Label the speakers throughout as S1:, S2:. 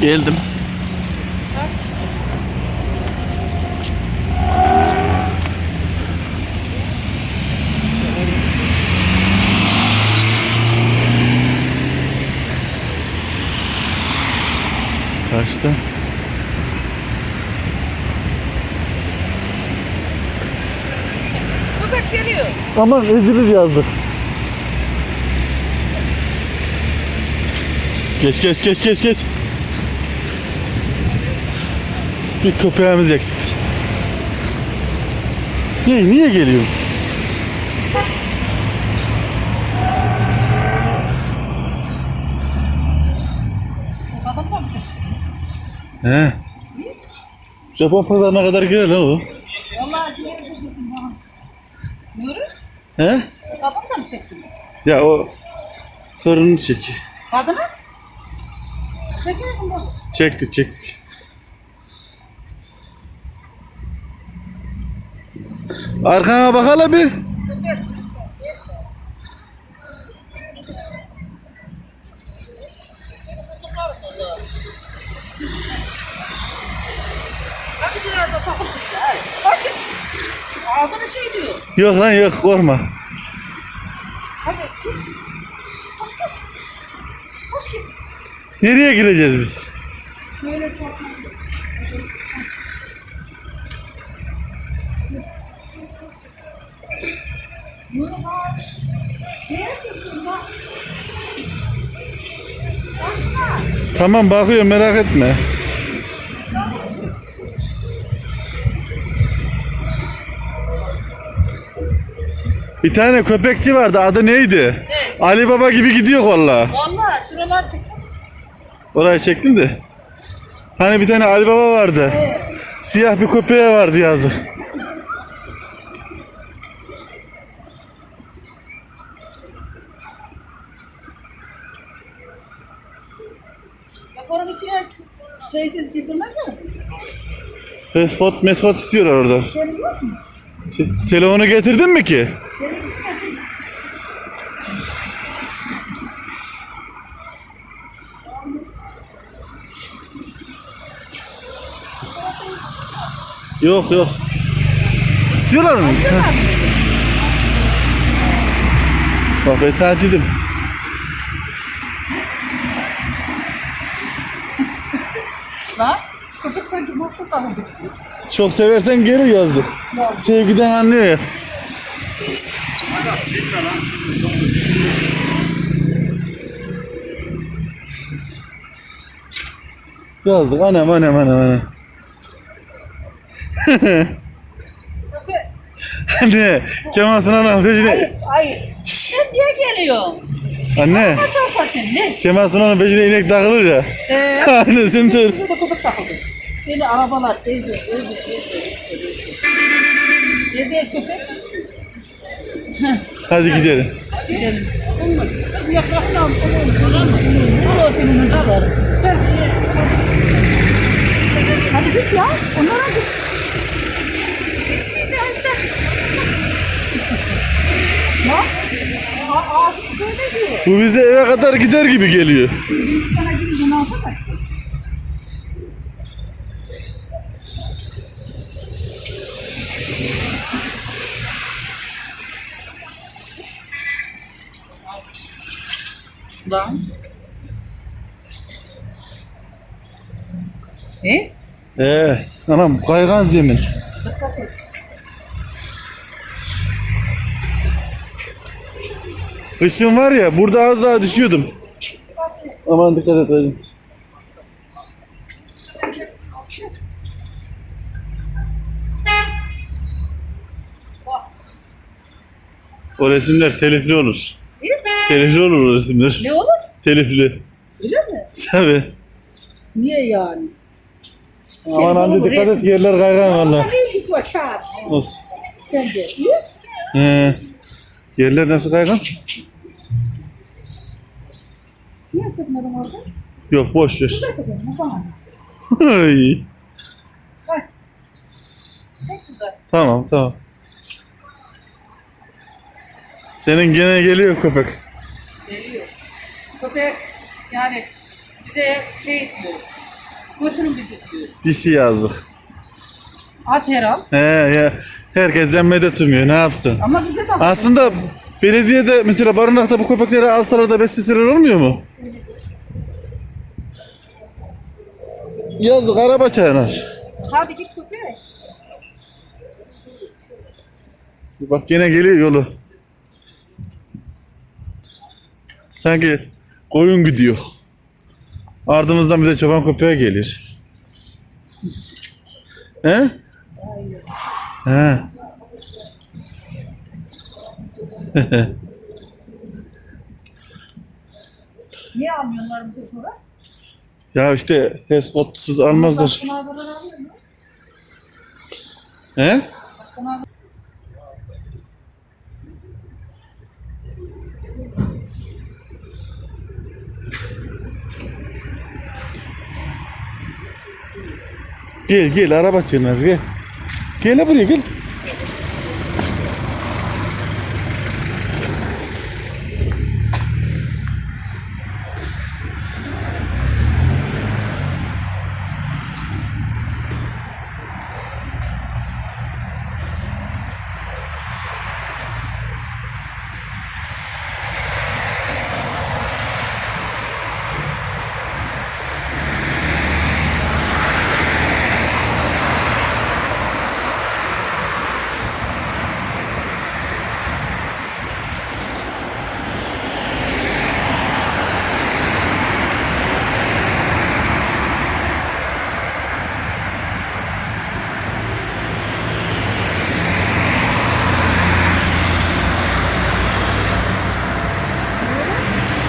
S1: Geldim. Kaçta?
S2: Köpek geliyor.
S1: Aman ezilir yazdık. Geç geç geç geç geç. Bir köpeğimiz eksik. Niye, niye geliyor? He. Japon pazarına kadar girer lan o.
S2: Vallahi diğer çektim bana. Yürü.
S1: He?
S2: Babam da mı çektin?
S1: Ya o torununu çek.
S2: Kadını? Çekiyorsun baba.
S1: Çektik çektik. Arkana bak hele bir.
S2: Ağzını şey diyor.
S1: Yok lan yok korkma.
S2: Hadi git. Koş koş. Koş git.
S1: Nereye gireceğiz biz?
S2: Şöyle çok. Yürü bak. Ne yapıyorsun bak? Bakma.
S1: Tamam bakıyorum merak etme. Bir tane köpekçi vardı adı neydi? Ali Baba gibi gidiyor valla.
S2: Vallahi şuralar çek.
S1: Orayı çektim de. Hani bir tane Ali Baba vardı. Siyah bir köpeği vardı yazdık.
S2: Şeysiz girdirmezler.
S1: Meskot, meskot istiyorlar orada.
S2: Senin yok mu?
S1: Te- telefonu getirdin mi ki? Yok yok. İstiyorlar mı? Ha. Bak ben sana dedim.
S2: Lan köpek sanki mahsus kaldı.
S1: Çok seversen gelir yazdık. Sevgiden anlıyor ya. Yazdık anam anam anam anam. Anne Kemal Sunal'ın peşine.
S2: Hayır. Sen niye geliyorsun?
S1: Anne
S2: Kaç alfa sen ne?
S1: Kemal Sunal'ın peşine inek takılır ya.
S2: Eee?
S1: Sen de
S2: Bize de köpek takıldı. Seni arabalar teyze, teyze, teyze. Teyze köpek.
S1: hadi gidelim.
S2: Gidelim. Yaklaşma. Al o senin de var. Hadi git ya. Onlara git. İşte
S1: Bu bize eve kadar gider gibi geliyor.
S2: Lan. Ne?
S1: Ee, anam kaygan zemin.
S2: Dikkat et.
S1: Kışın var ya burada az daha düşüyordum. Aman dikkat et hacım. O resimler telifli olur. Telifli olur o resimler.
S2: Ne olur?
S1: Telifli.
S2: Öyle mi?
S1: Tabi.
S2: Niye yani?
S1: Aman hadi dikkat et yerler kaygan valla. Olsun.
S2: Sen de.
S1: He. Yerler nasıl kaygan?
S2: Niye çekmedin orada?
S1: Yok boş ver.
S2: Burada çekelim. Tamam.
S1: Ay.
S2: Bak. Çok güzel.
S1: tamam tamam. Senin gene geliyor köpek.
S2: Geliyor. Köpek yani bize şey diyor.
S3: Götürün bizi diyor.
S1: Dişi yazdık.
S3: Aç herhal.
S1: He ya. Herkesten medet umuyor. Ne yapsın?
S3: Ama bize de
S1: Aslında belediyede mesela barınakta bu köpekleri alsalar da besleseler olmuyor mu? Yazık araba çaylar.
S3: Hadi git köpeğe.
S1: Bak yine geliyor yolu. Sanki koyun gidiyor. Ardımızdan bize çoban köpeği gelir. He? He.
S3: Niye almıyorlar bize sonra?
S1: Ya işte HESCOD'suz almazlar.
S3: Başka mağazadan alıyor mu?
S1: He?
S3: Başka mağazadan
S1: Gel gel araba çığırlar gel. Gel buraya gel.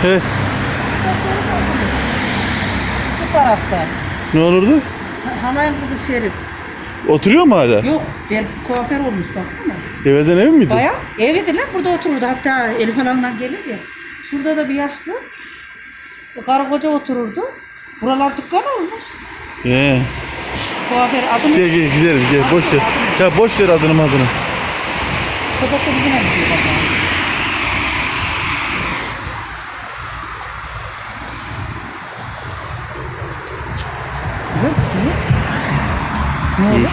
S1: He,
S3: Şu tarafta.
S1: ne olurdu?
S3: Hamayın kızı Şerif.
S1: Oturuyor mu hala?
S3: Yok, ben kuaför olmuş baksana.
S1: Evden ev miydi?
S3: Baya evidir lan burada otururdu. Hatta Elif Hanım'la gelir ya. Şurada da bir yaşlı. O karı koca otururdu. Buralar dükkan olmuş.
S1: He.
S3: Kuaför adını
S1: Gel gel gidelim gel boş ver. Ya boş ver adını adını.
S3: sokakta bizimle gidiyor baba. Ne oldu?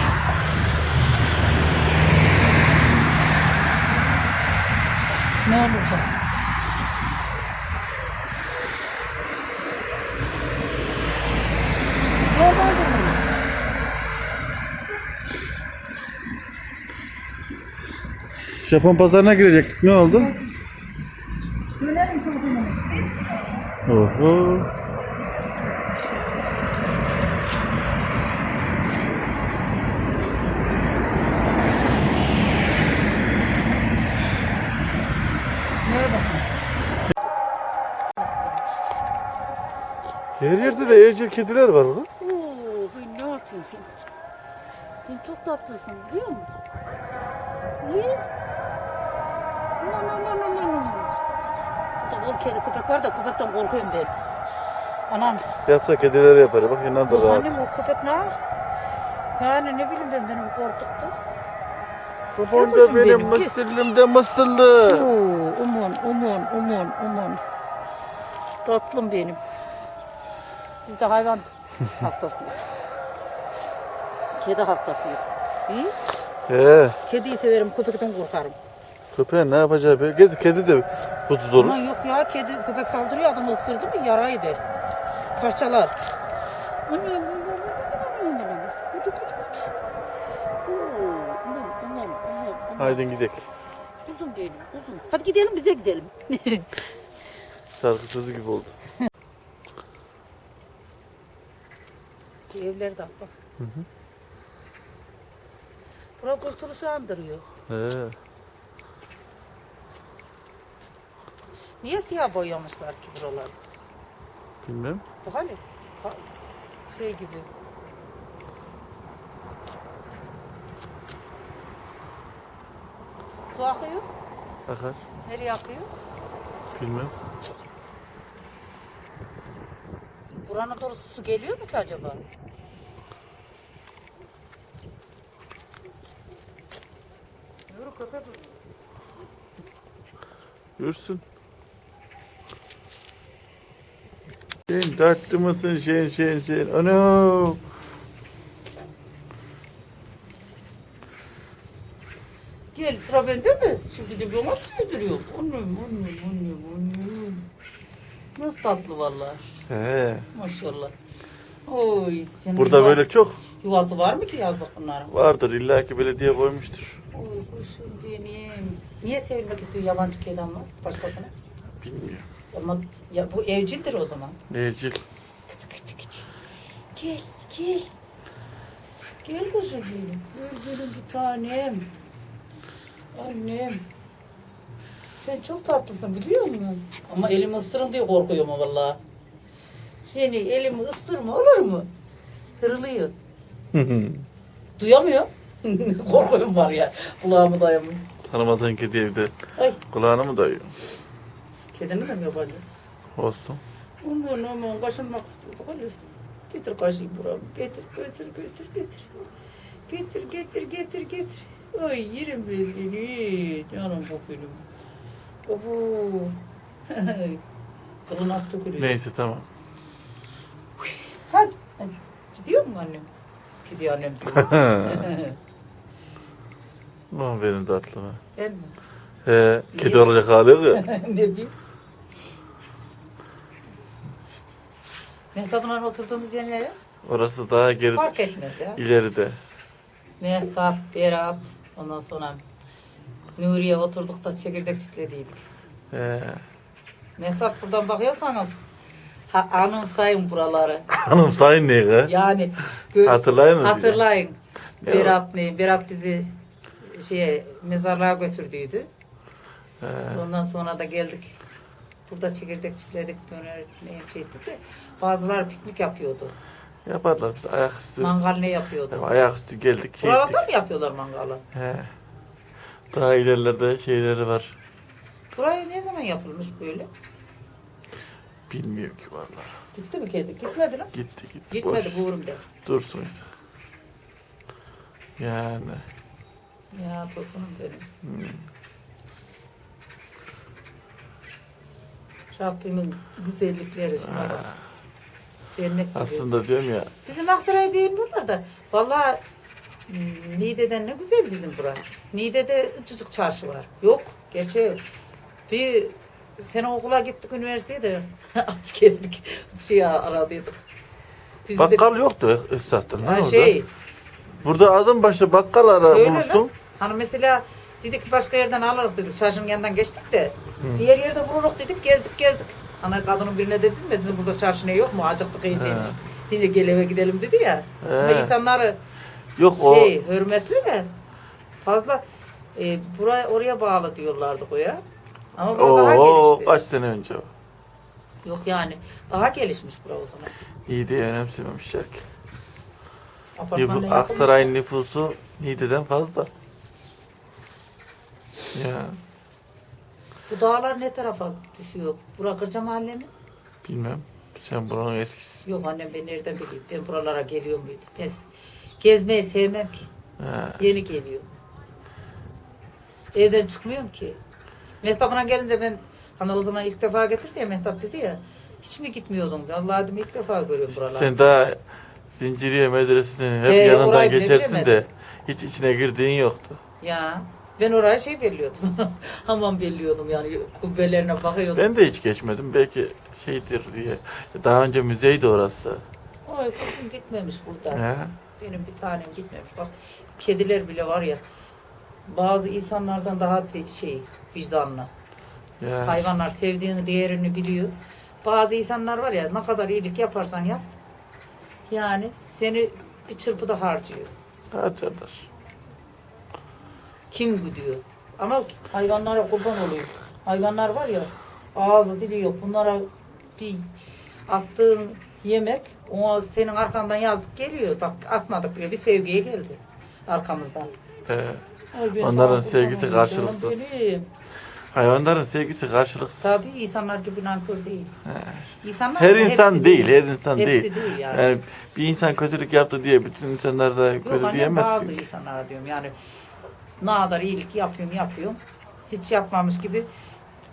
S3: Ne oldu? Ne oldu?
S1: Japon pazarına girecektik ne oldu?
S3: Dönerim çocuğumu.
S1: Oho.
S3: Neye bakın?
S1: Her yerde de evcil kediler var orada.
S2: Oo, ben ne yapayım sen? Sen çok tatlısın biliyor musun? Niye? Aman aman aman aman. Burada bol kedi köpek var da köpekten korkuyorum ben. Anam,
S1: Yatsa kediler yapar. Bak yanına da rahat.
S2: annem o köpek ne? Yani ne bileyim ben beni korkuttu.
S1: Babam da benim
S2: benim, gel.
S1: mısırlımda mısırlı.
S2: Oo, umun, umun, umun, umun. Tatlım benim. Biz de hayvan hastasıyız. Kedi hastasıyız. İyi.
S1: He.
S2: Kediyi severim, köpekten korkarım.
S1: Köpeğin ne yapacağı belli. Kedi, kedi de kutsuz olur.
S2: Aman yok ya, kedi köpek saldırıyor adamı ısırdı mı yara eder. Parçalar. Anam, anam, anam, anam, anam. Kutu, kutu, kutu. Oo, anam, anam, anam, anam.
S1: Haydi gidelim.
S2: Uzun benim, uzun. Hadi gidelim bize gidelim.
S1: Şarkı sözü gibi oldu.
S2: Bu evler de bak. Bura kurtuluşu andırıyor.
S1: He.
S2: Niye siyah boyamışlar ki buraları?
S1: Bilmem.
S2: Bak hani ka- şey gibi. Su akıyor.
S1: Akar.
S2: Nereye akıyor?
S1: Bilmem.
S2: Buranın doğru su geliyor mu ki acaba?
S1: Yürüsün.
S4: Sen tatlı mısın sen sen sen? Ana.
S2: Gel sıra bende mi? Şimdi de bir ona sevdiriyor. Annem, annem, annem, annem. Nasıl tatlı vallahi.
S4: He.
S2: Maşallah. Oy senin
S4: Burada
S2: yuva-
S4: böyle çok
S2: Yuvası var mı ki yazık bunların?
S4: vardır illaki belediye koymuştur.
S2: Oy kuşum benim. Niye sevilmek istiyor yabancı kelamlar başkasına?
S4: Bilmiyorum.
S2: Ama ya bu evcildir o zaman.
S4: Evcil.
S2: Kıtı kıtı kıtı. Gel, gel. Gel kuzum benim. Öldürün bir tanem. Annem. Sen çok tatlısın biliyor musun? Ama elimi ısırın diye korkuyorum ha vallahi. Seni elimi ısırma olur mu? Kırılıyor. Duyamıyor. Korkuyorum var ya. Kulağımı dayamıyor.
S4: Tanımadığın kedi evde
S2: Ay
S4: kulağına mı dayıyor?
S2: kedini de mi yapacağız?
S4: Olsun.
S2: Aman aman kaşınmak istiyorduk. Hadi getir kaşıyı buram. Getir getir getir getir. Getir getir getir getir. Ay yerim ben seni. Canım benim. Babu. Kılı nasıl dökülüyor?
S4: Neyse tamam.
S2: Hadi. Gidiyor mu annem? Gidiyor annem
S4: Lan benim tatlıma.
S2: ben mi?
S4: He, kedi olacak hali yok ya.
S2: ne bileyim. Mehtap'la oturduğumuz yerlere
S4: Orası daha geri
S2: fark etmez ya.
S4: ileride.
S2: Mehtap, Berat, ondan sonra Nuriye oturduk da çekirdek çitlediydik.
S4: He.
S2: Mehtap buradan bakıyorsanız ha, anımsayın buraları.
S4: Hanım sayın ne ya?
S2: Yani gö-
S4: Hatırlayın mı?
S2: hatırlayın. Berat ne? Berat bizi şeye mezarlığa götürdüydü.
S4: He.
S2: Ondan sonra da geldik. Burada çekirdek çitledik, döner ne şey ettik de bazıları piknik yapıyordu.
S4: Yaparlar biz ayaküstü.
S2: Mangal ne yapıyordu?
S4: Ayaküstü geldik şey ettik.
S2: Buralarda mı yapıyorlar mangalı?
S4: He. Daha ilerlerde şeyleri var.
S2: Burayı ne zaman yapılmış böyle?
S4: Bilmiyorum ki vallahi.
S2: Gitti mi kedi? Gitmedi lan.
S4: Gitti gitti.
S2: Gitmedi
S4: Boş.
S2: bu uğrumda.
S4: Dursun işte. Yani.
S2: Ya tosunum benim. Rabbimin güzellikleri şuna bak. Cennet gibi.
S4: Aslında diyorum ya.
S2: Bizim Aksaray'ı beğenmiyorlar da. Vallahi hmm, Niğde'den ne güzel bizim bura. Niğde'de ıcıcık çarşı var. Yok. Gerçi bir sene okula gittik üniversiteye de aç geldik. Şey aradıydık. Biz de-
S4: Bakkal yoktu Esat'tan.
S2: Ha, şey
S4: Burada adım başı bakkal ara
S2: Söyle
S4: bulursun.
S2: lan. Hani mesela dedik ki başka yerden alırız dedik. Çarşının yanından geçtik de. Diğer yerde buluruz dedik. Gezdik gezdik. Ana kadının birine dedim mi sizin burada çarşı ne yok mu? Acıktık yiyeceğini.
S4: He.
S2: Deyince gel eve gidelim dedi ya. Ama
S4: He.
S2: insanları
S4: Yok o
S2: şey hürmetli de fazla e, buraya oraya bağlı diyorlardı o ya. Ama bura daha
S4: o
S2: gelişti.
S4: kaç sene önce o.
S2: Yok yani daha gelişmiş bura o zaman.
S4: İyi diye önemsememişler ki. Nüfu. Aksaray'ın nüfusu Niğde'den fazla. Ya
S2: Bu dağlar ne tarafa düşüyor? Bura Kırca mahalle mi?
S4: bilmem. Sen buranın eskisi.
S2: Yok annem ben nereden bileyim? Ben buralara geliyorum. Ben gezmeyi sevmem ki.
S4: Ha.
S2: Yeni geliyor. Evden çıkmıyorum ki. Mehtap'ına gelince ben hani o zaman ilk defa getirdi ya Mehtap dedi ya. Hiç mi gitmiyordum? Vallahi dedim ilk defa görüyorum buraları.
S4: Sen daha Zinciriye medresesinin hep
S2: Ee,
S4: yanından
S2: orayı bile
S4: geçersin de
S2: bilemedim.
S4: hiç içine girdiğin yoktu.
S2: Ya ben oraya şey belliyordum. Hamam belliyordum yani kubbelerine bakıyordum.
S4: Ben de hiç geçmedim. Belki şeydir diye. Daha önce müzeydi orası.
S2: Ay kızım gitmemiş burada.
S4: Ha?
S2: Benim bir tanem gitmemiş. Bak kediler bile var ya. Bazı insanlardan daha şey vicdanlı.
S4: Ya.
S2: Hayvanlar sevdiğini, değerini biliyor. Bazı insanlar var ya ne kadar iyilik yaparsan yap. Yani seni bir çırpıda harcıyor.
S4: Harcarlar.
S2: Kim gidiyor? Ama hayvanlara kurban oluyor. Hayvanlar var ya ağzı dili yok. Bunlara bir attığın yemek o senin arkandan yazık geliyor. Bak atmadık bile bir sevgiye geldi arkamızdan.
S4: Ee, Onların sevgisi karşılıksız. Hayvanların sevgisi karşılıksız.
S2: Tabii insanlar gibi nankör değil.
S4: Ha, işte.
S2: İnsanlar
S4: Her insan
S2: hepsi
S4: değil, her insan
S2: Hepsi
S4: değil.
S2: değil yani.
S4: Yani bir insan kötülük yaptı diye bütün insanlar da
S2: Yok
S4: kötü diyemezsin.
S2: bazı insanlara diyorum yani ne kadar iyilik yapıyorsun yapıyorsun. Hiç yapmamış gibi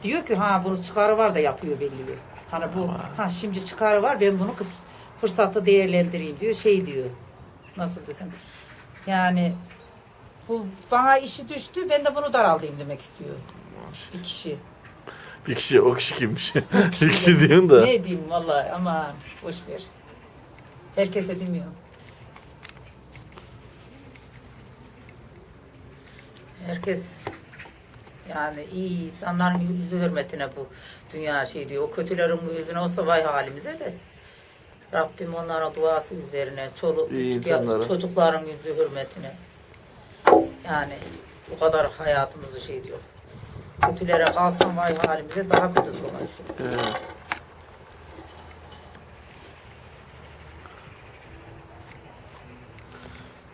S2: diyor ki ha bunu çıkarı var da yapıyor belli bir. Hani bu ha şimdi çıkarı var ben bunu kıs, fırsatı değerlendireyim diyor şey diyor. Nasıl desem. Yani bu bana işi düştü ben de bunu daraldayım demek istiyor. Bir kişi.
S4: Bir kişi o kişi kimmiş? bir kişi diyorsun da.
S2: Ne diyeyim vallahi ama boş ver. Herkese demiyorum. Herkes yani iyi insanların yüzü hürmetine bu dünya şey diyor. O kötülerin yüzüne olsa vay halimize de. Rabbim onlara duası üzerine, çoluk, çocukların yüzü hürmetine. Yani bu kadar hayatımızı şey diyor. Kötülere kalsam vay halimize daha kötü olmuş.
S4: Evet.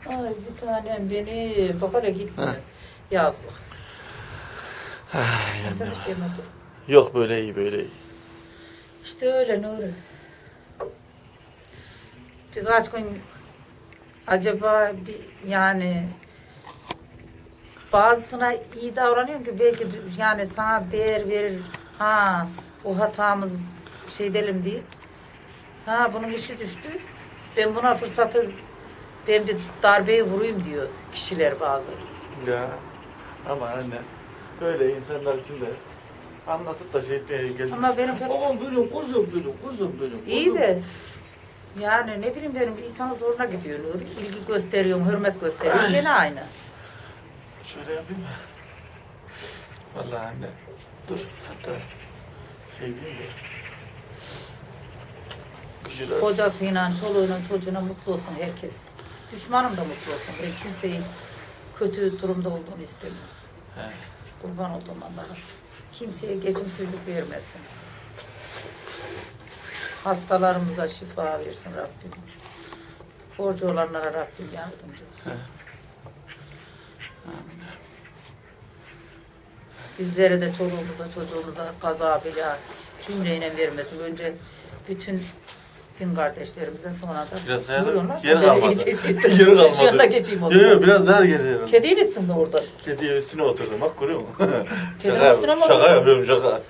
S2: Ay bir tanem beni bak hele gitmiyor. Yazık. Sen hiç yeme dur.
S4: Yok böyle iyi böyle iyi.
S2: İşte öyle Nuri. Birkaç gün acaba bir yani bazısına iyi davranıyorsun ki belki yani sana değer verir. Ha o hatamız şey edelim diye. Ha bunun işi düştü. Ben buna fırsatı ben bir darbeyi vurayım diyor kişiler bazı.
S4: Ya ama anne böyle insanlar için de anlatıp da şey etmeye gelip
S2: Ama benim
S5: Babam benim kuzum benim kuzum benim.
S2: İyi de yani ne bileyim benim insanın zoruna gidiyor Nuri. İlgi gösteriyorum, hürmet gösteriyorum. Gene aynı.
S4: Şöyle yapayım mı? Vallahi anne dur hatta şey diyeyim de Gücüler.
S2: Kocasıyla, çoluğuyla, çocuğuna mutlu olsun herkes. Düşmanım da mutlu olsun. Ben kimseyi kötü durumda olduğunu istemiyorum.
S4: He.
S2: Kurban olduğum Allah'a. Kimseye geçimsizlik vermesin. Hastalarımıza şifa versin Rabbim. Borcu olanlara Rabbim yardımcı olsun. Amin. Bizlere de çoluğumuza çocuğumuza kaza bela cümleyle vermesin. Önce bütün din kardeşlerimize sonra da
S4: Biraz
S2: sen beni
S4: kalmadı. Geri kalmadı.
S2: Şu anda geçeyim o
S4: Yok yok biraz daha geri herhalde.
S2: Kediyi ettin de orada.
S4: Kediye üstüne oturdum bak görüyor musun?
S2: Kedinin
S4: şaka,
S2: üstüne mi
S4: şaka yapıyorum şaka.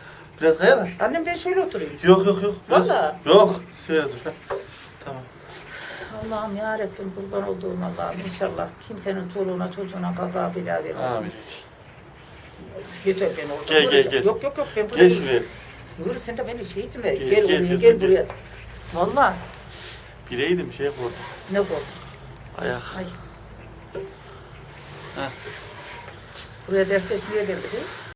S4: Biraz kayar.
S2: Annem ben şöyle oturayım.
S4: Yok yok yok. Biraz-
S2: Valla.
S4: Yok. Şöyle dur.
S2: Allah'ım ya Rabbim kurban olduğum Allah'ım inşallah kimsenin çoluğuna çocuğuna kaza bela vermesin.
S4: Amin.
S2: Yeter ben orada
S4: Gel, gel, gel.
S2: Yok yok yok ben buraya
S4: Geç şuraya.
S2: Buyur sen de beni şey etme.
S4: Gel,
S2: Gel,
S4: gel
S2: oraya gel
S4: gel.
S2: buraya. Valla
S4: Bileydim şey koydum.
S2: ne korktum.
S4: Ayak.
S2: Ay.
S4: Heh.
S2: Buraya dertleşmeye geldi değil mi?